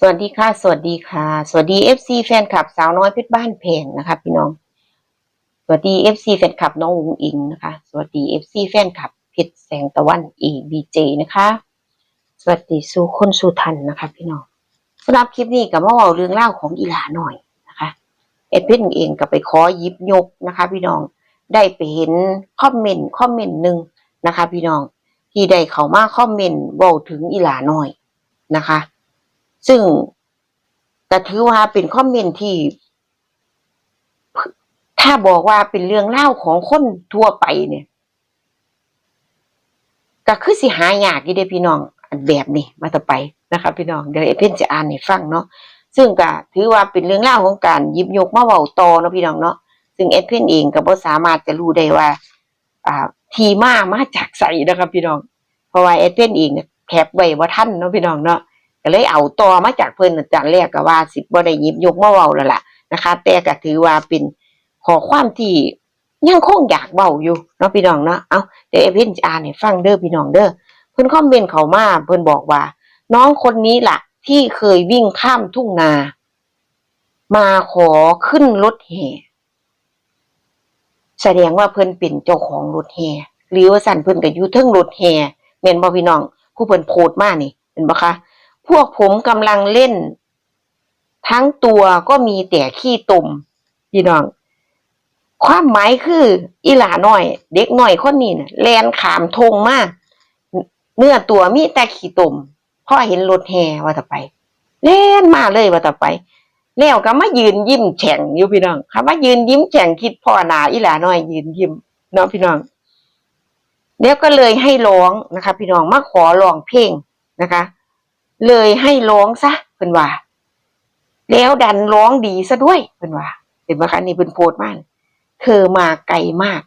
สวัสดีค่ะ สวัสดีค่ะ สวัสดี FC แฟนคลับสาวน้อยเพชรบ้านแพงนะคะ พี่น้อง สวัสดี FC แฟนคลับน้องอุงอิงนะคะ สวัสดี FC แฟนคลับเพชรแสงตะวัน EBJ นะคะ สวัสดีสู่คนสู่ทันนะคะ พี่น้องสำหรับคลิปนี้กับมาเว่าเรื่องเล่าของอีหลาหน่อยนะคะเอเพ่นเองก็ไปขอยิบยกนะคะ พี่น้องได้ไปเห็นคอมเมนต์คอมเมนต์หนึ่งนะคะ พี่น้องที่ได้เขามาคอมเมนต์เว้าถึงอีหลาหน่อยนะคะ ซึ่งแต่ถือว่าเป็นคอมเมนต์ที่ ถ้าบอกว่าเป็นเรื่องเล่าของคนทั่วไปเนี่ย ก็คือสิหายากอยู่เด้พี่น้องอันแบบนี้มาต่อไปนะครับพี่น้องเดี๋ยวเอเพนจะอ่านให้ฟังเนาะซึ่งก็ถือว่าเป็นเรื่องเล่าของการยิบยกมาเว้าต่อเนาะพี่น้องเนาะซึ่งเอเพนเองก็บ่สามารถจะรู้ได้ว่า อ่า ทีมามาจากไสนะครับพี่น้อง เพราะว่าเอเพนเองเนี่ยแคปไว้บ่าทันเนาะพี่น้องเนาะ ก็เลยเอาต่อมาจากเพิ่นอาจารย์แรกก็ว่าสิบ่ได้ยิบยกมาเว้าแล้วล่ะนะคะ แต่ก็ถือว่าเป็นขอความที่ยังคงอยากเว้าอยู่เนาะพี่น้องเนาะเอาเดี๋ยวเอพินจะอ่านให้ฟังเด้อพี่น้องเด้อเพิ่นคอมเมนต์เขามาเพิ่นบอกว่า น้องคนนี้ล่ะ ที่เคยวิ่งข้ามทุ่งนา มาขอขึ้นรถแห่แสดงว่าเพิ่นเป็นเจ้าของรถแห่หรือว่าสั่นเพิ่นก็อยู่เทิงรถแห่แม่นบ่พี่น้องผู้เพิ่นโพสต์มานี่เห็นบ่คะ พวกผมกำลังเล่น ทั้งตัวก็มีแต่ขี้ตมพี่น้อง ความหมายคือ อีหลาน้อย เด็กหน้อยคนนี้น่ะแลนขามทงมากเนื้อตัวมีแต่ขี้ตมพ่อเห็นรถแห่ว่าต่อไป เล่นมาเลยว่าต่อไป แล้วก็มายืนยิ้มแฉ่งอยู่พี่น้องคำว่ายืนยิ้มแฉ่งคิดพ่อหนาอีหลาน้อยยืนยิ้มเนาะพี่น้องแล้วก็เลยให้ร้องนะคะ พี่น้องมาขอร้องเพลงนะคะ เลยให้ร้องซะเพิ่นว่า แล้วดันร้องดีซะด้วยเพิ่นว่า เห็นไหมคะนี่เพิ่นโพสต์มากเธอมาไกลมาก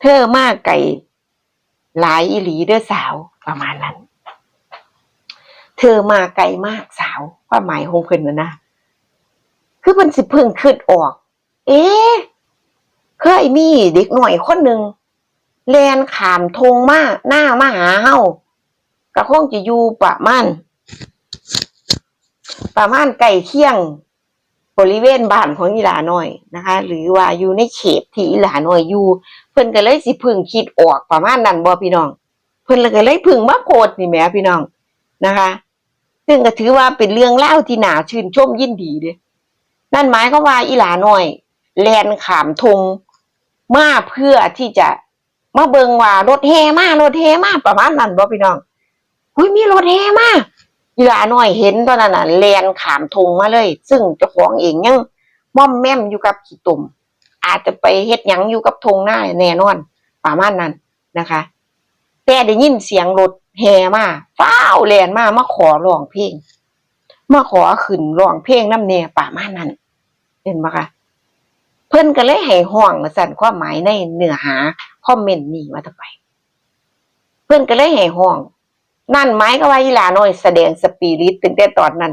เธอมาไกลหลายอีหลีเด้อสาวประมาณนั้น เธอมาไกลมากสาวความหมายของเพิ่นนะนะคือเพิ่นสิเพิ่งคิดออก เอ๊ะเคยมีเด็กหน่อยคนหนึ่งแลนขามทงมาหน้ามาหาเฮาก็คงจะอยู่ประมาณ ประมาณใกล้เคียงบริเวณบ้านของอีหลาน้อยนะคะ หรือว่าอยู่ในเขตที่อีหลาน้อยอยู่ เพิ่นก็เลยสิพึ่งคิดออกประมาณนั้นบ่พี่น้อง เพิ่นเลยก็เลยพึ่งมาโพดนี่แหมพี่น้องนะคะ ซึ่งก็ถือว่าเป็นเรื่องเล่าที่น่าชื่นชมยินดีเด้นั่นหมายความว่าอีหลาน้อยแลนขามทงมาเพื่อที่จะมาเบิงว่ารถแห่มารถแห่มาประมาณนั้นบ่พี่น้องหุ้ยมีรถแห่มา อีหลาน้อยเห็นตอนนั้นน่ะแลนขามทงมาเลย ซึ่งเจ้าของเองยังม่อมแม่มอยู่กับขี้ตุ่มอาจจะไปเฮ็ดหยังอยู่กับทงหน้าแน่นอนประมาณนั้นนะคะ แต่ได้ยินเสียงรถแห่มาฟ้าวแลนมามาขอร้องเพลงมาขอขึ้นร้องเพลงน้ำเน่ประมาณนั้น เห็นปะคะเพิ่นก็เลยให้ห้องสั่นความหมายในเนื้อหาคอมเมนต์นี้ว่าต่อไป เพิ่นก็เลยให้ห้อง นั่นหมายก็ว่าอีหลาน้อยแสดงสปิริตตั้งแต่ตอนนั้น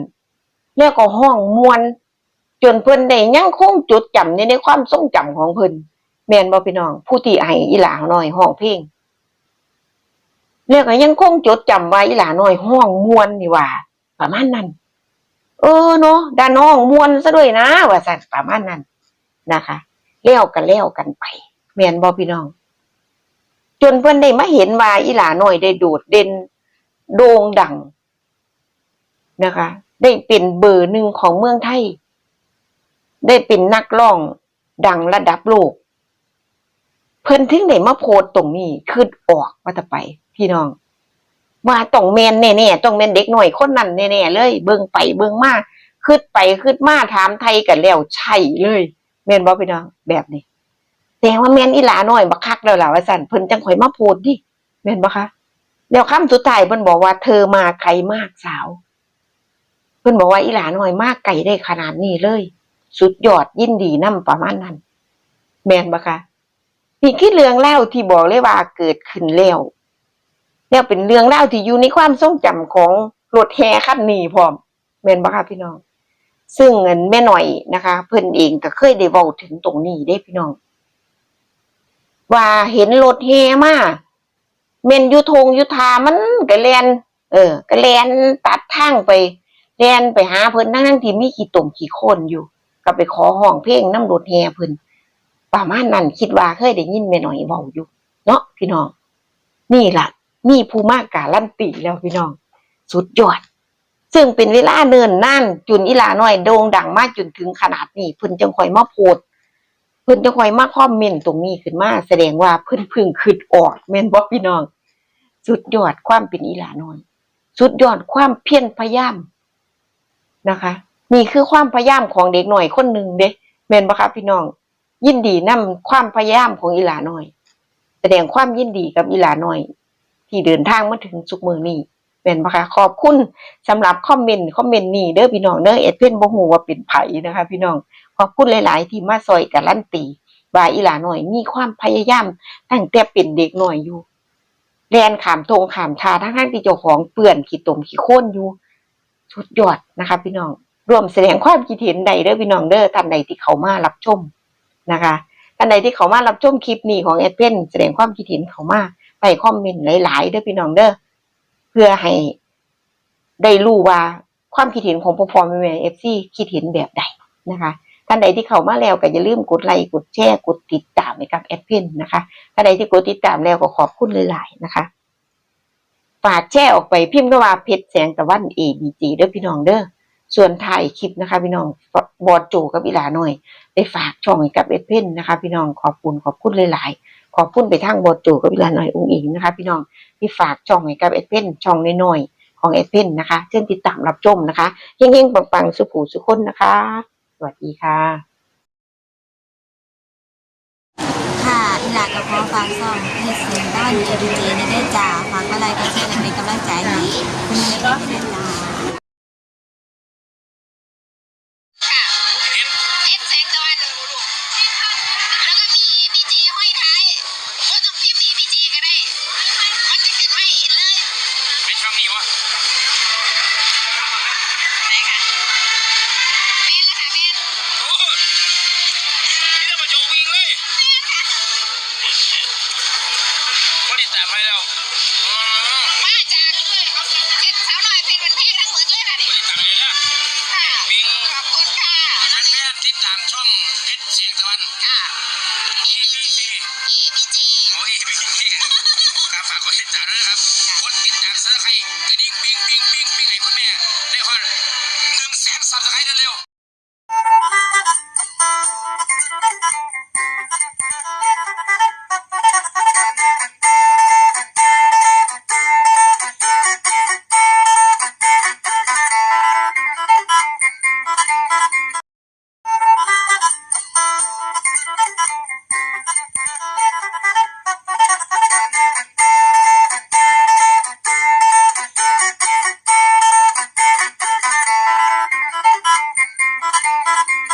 แล้วก็ห้องมวน จนเพิ่นได้ยังคงจดจำในในความทรงจำของเพิ่นแมนบ่พี่น้อง ผู้ที่ให้อีหลาน้อยห้องเพลงแล้วก็ยังคงจดจำว่าอีหลาน้อยห้องมวนนี่ว่า ประมาณนั้น เออเนาะด้านห้องมวนซะด้วยนะว่าซั่นประมาณนั้นนะคะแล้วกันแล้วกันไปแมนบ่พี่น้อง จนเพิ่นได้มาเห็นว่าอีหลาน้อยได้โดดเด่น โด่งดังนะคะ ได้เป็นเบอร์หนึ่งของเมืองไทย ได้เป็นนักร้องดังระดับโลก เพิ่นถึงได้มาโพสตตรงนี้คือออกว่าจะไป พี่น้องว่าต้องแมนแน่ๆต้องแมนเด็กหน่อยคนนั้นแน่ๆเลย เบิ่งไปเบิ่งมาคืดไปคืดมาถามไทยกันแล้วใช่เลยแมนบ่พี่น้องแบบนี้แต่ว่าแมนอีหลาน้อยบักคักแล้วล่ะว่าสั่นเพิ่นจังข่อยมาโพสต์ดิแมนบ่คะ แล้วคำสุดท้ายเพิ่นบอกว่าเธอมาไกลมากสาว เพิ่นบอกว่าอีหลาน้อยมากไกลได้ขนาดนี้เลย สุดยอดยินดีนํประมาณนั้น แมนบ่คะนี่คือเรื่องเล่าที่บอกเลยว่าเกิดขึ้นแล้วแล้วเป็นเรื่องเล่าที่อยู่ในความทรงจำของรถแห่คันนี้พร้อมแมนบ่คะพี่น้อง ซึ่งเงินแม่หน่อยนะคะ เพิ่นเองก็เคยได้เว้าถึงตรงนี้ได้พี่น้อง ว่าเห็นรถแห่มา เมนยุทงยุทามันก็แลนเออก็แลนตัดทางไปแล่นไปหาเพิ่นนั่งๆที่มีขี้ตมขี้โคนอยู่ ก็ไปขอห้องเพลงน้ำรถแห่เพิ่นประมาณนั้นคิดว่าเคยได้ยินแม่หน่อยเว้าอยู่เนาะพี่น้อง นี่ล่ะมีผู้มากการันตีแล้วพี่น้อง สุดยอด ซึ่งเป็นเวลาเนินนั่นจุนอีลาน้อยโด่งดังมากจนถึงขนาดนี้เพิ่นจังค่อยมาโพดเพิ่นจังค่อยมาคอมเมนต์ตรงนี้ขึ้นมา แสดงว่าเพิ่นพึ่งคิดออกแม่นบ่พี่น้อง สุดยอดความเป็นอีหลาน้อย สุดยอดความเพียรพยายามนะคะ นี่คือความพยายามของเด็กหน่อยคนหนึ่งเด้แม่นบคะพี่น้อง ยินดีนํความพยายามของอีหลาน้อย แสดงความยินดีกับอีหลาน้อย ที่เดินทางมาถึงสุกมือนี้แม่นบคะขอบคุณสำหรับคอมเมนต์คอมเมนต์นี้เด้อพี่น้องเด้อเอ็ดเพิ่นบ่ฮู้ว่าเป็นไผนะคะ พี่น้องขอบคุณหลาย ๆ ที่มาซอยการันตีว่าอีหลาน้อยมีความพยายามตั้งแต่เป็นเด็กหน้อยอยู่ แลนขามทงขามทาทั้งๆที่เจ้าของเปื่อนขี้ตมขี้โคลนอยู่สุดยอดนะคะ พี่น้องร่วมแสดงความคิดเห็นใดเด้อพี่น้องเด้อท่านใดที่เขามารับชมนะคะท่านใดที่เขามารับชมคลิปนี้ของแอดเพนแสดงความคิดเห็นเขามาใส่คอมเมนต์หลายๆเด้อพี่น้องเด้อเพื่อให้ได้รู้ว่าความคิดเห็นของพ่อพ่อแม่แม่เอฟซีคิดเห็นแบบใดนะคะ ท่านใดที่เข้ามาแล้วก็อย่าลืมกดไลค์กดแชร์กดติดตามให้กับแอดเพนนะคะท่านใดที่กดติดตามแล้วก็ขอบคุณหลายๆนะคะฝากแชร์ออกไปพิมพ์ก็ว่าเพชรแสงตะวัน ABC เด้อพี่น้องเด้อส่วนถ่ายคลิปนะคะ พี่น้องบอดโจกับอีลาหน่อยได้ฝากช่องให้กับเอ็ดเพนนะคะ พี่น้องขอบคุณขอบคุณหลายๆขอบคุณไปทางบอดโจกับอีลาหน่อยองค์อิงนะคะ พี่น้องที่ฝากช่องให้กับเอ็ดเพนช่องน้อยๆของเอ็ดเพนนะคะเชิญติดตามรับชมนะคะเฮงๆปังๆสุขูสุขคนนะคะ วัสดีค่ะค่ะอีหลากับพ่อฟังซ่อมเฮ็ดเสียงด้านเอดีเจในได้จ้าฝากอะไรก็ช่วยกันเป็นกำลังใจให้คุณแม่ก็ได้จ้า ติดตามช่องเพชรเสียงตะวัน ค่ะ ABC EPG โอ้ย ABC ครับฝากกดติดตามด้วยนะครับ กดติดตามเสื้อใครกระดิ่งปิ้งปิ้งปิ้งปิ้งให้คุณแม่